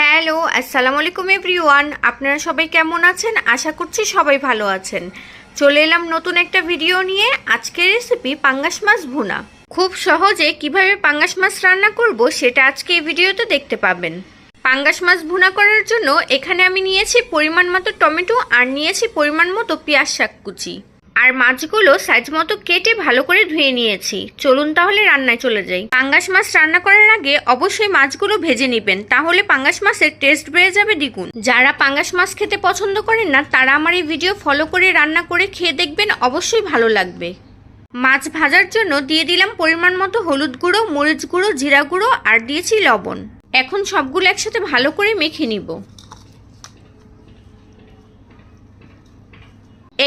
Hello আসসালামু আলাইকুম everyone. আপনারা সবাই কেমন আছেন? আশা করছি সবাই ভালো আছেন। চলে এলাম নতুন একটা ভিডিও নিয়ে। আজকের রেসিপি পাঙ্গাস মাছ ভুনা। খুব সহজে কীভাবে পাঙ্গাস মাছ রান্না করব সেটা আজকে এই ভিডিওতে দেখতে পাবেন। পাঙ্গাস মাছ ভুনা করার জন্য এখানে আমি নিয়েছি পরিমাণ মতো টমেটো আর নিয়েছি পরিমাণ মতো পেঁয়াজ শাক কুচি। আর মাছগুলো সাইজ মতো কেটে ভালো করে ধুয়ে নিয়েছি। চলুন তাহলে রান্নায় চলে যাই। পাঙ্গাস মাছ রান্না করার আগে অবশ্যই মাছগুলো ভেজে নেবেন, তাহলে পাঙ্গাস মাছের টেস্ট বেড়ে যাবে দ্বিগুণ। যারা পাঙ্গাস মাছ খেতে পছন্দ করেন না, তারা আমার এই ভিডিও ফলো করে রান্না করে খেয়ে দেখবেন, অবশ্যই ভালো লাগবে। মাছ ভাজার জন্য দিয়ে দিলাম পরিমাণ মতো হলুদ গুঁড়ো, মরিচ গুঁড়ো, জিরা গুঁড়ো, আর দিয়েছি লবণ। এখন সবগুলো একসাথে ভালো করে মেখে নিব।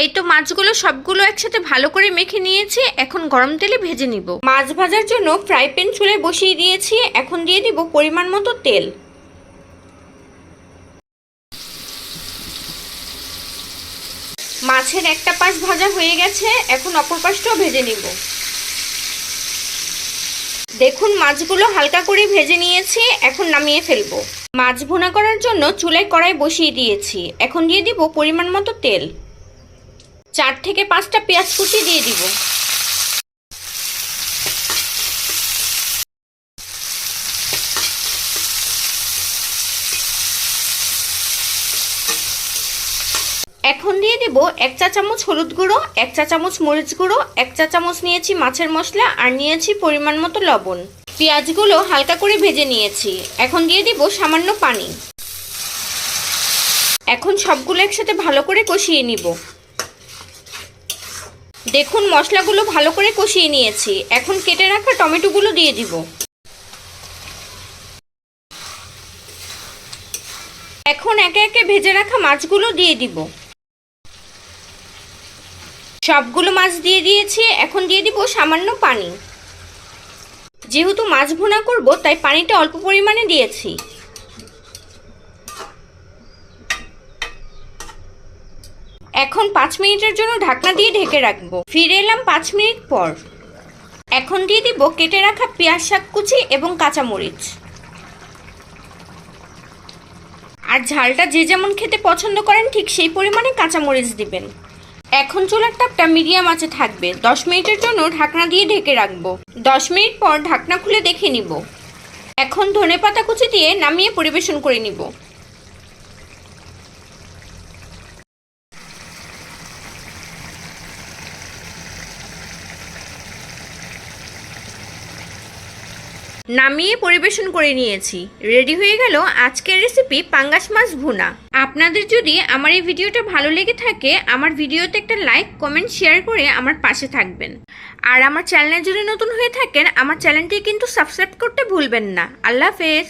এই তো মাছগুলো সবগুলো একসাথে ভালো করে মেখে নিয়েছি, এখন গরম তেলে ভেজে নিব। মাছ ভাজার জন্য ফ্রাই প্যান চুলায় বসিয়ে দিয়েছি, এখন দিয়ে দিব পরিমাণ মতো তেল। মাছের একটা পাশ ভাজা হয়ে গেছে, এখন অপর পাশটাও ভেজে নিব। দেখুন, মাছগুলো হালকা করে ভেজে নিয়েছি, এখন নামিয়ে ফেলব। মাছ ভুনা করার জন্য চুলায় কড়াই বসিয়ে দিয়েছি, এখন দিয়ে দিব পরিমাণ মতো তেল। চার থেকে পাঁচটা পেঁয়াজ কুচি দিয়ে দিব। এখন দিয়ে দিব এক চা চামচ হলুদ গুঁড়ো, এক চা চামচ মরিচ গুঁড়ো, এক চা চামচ নিয়েছি মাছের মশলা আর নিয়েছি পরিমাণ মতো লবণ। পেঁয়াজগুলো হালকা করে ভেজে নিয়েছি। এখন দিয়ে দিব সামান্য পানি। এখন সবগুলো একসাথে ভালো করে কষিয়ে নিব। দেখুন, মশলাগুলো ভালো করে কষিয়ে নিয়েছি। এখন কেটে রাখা টমেটোগুলো দিয়ে দিব। এখন একে একে ভেজে রাখা মাছগুলো দিয়ে দিব। সবগুলো মাছ দিয়ে দিয়েছি, এখন দিয়ে দিব সামান্য পানি। যেহেতু মাছ ভুনা করব, তাই পানিটা অল্প পরিমাণে দিয়েছি। এখন পাঁচ মিনিটের জন্য ঢাকনা দিয়ে ঢেকে রাখব। ফিরে এলাম পাঁচ মিনিট পর। এখন দিয়ে দিব কেটে রাখা পেঁয়াজ শাক কুচি এবং কাঁচামরিচ। আর ঝালটা যে যেমন খেতে পছন্দ করেন, ঠিক সেই পরিমাণে কাঁচামরিচ দিবেন। এখন চুলার তাপটা মিডিয়াম আঁচে থাকবে। দশ মিনিটের জন্য ঢাকনা দিয়ে ঢেকে রাখব। দশ মিনিট পর ঢাকনা খুলে দেখে নিব। এখন ধনে পাতা কুচি দিয়ে নামিয়ে পরিবেশন করে নিব। নামিয়ে পরিবেশন করে নিয়েছি। রেডি হয়ে গেল আজকের রেসিপি পাঙ্গাস মাছ ভুনা। আপনাদের যদি আমার এই ভিডিওটা ভালো লেগে থাকে, আমার ভিডিওতে একটা লাইক কমেন্ট শেয়ার করে আমার পাশে থাকবেন। আর আমার চ্যানেলে যদি নতুন হয়ে থাকেন, আমার চ্যানেলটি কিন্তু সাবস্ক্রাইব করতে ভুলবেন না। আল্লাহ হাফেজ।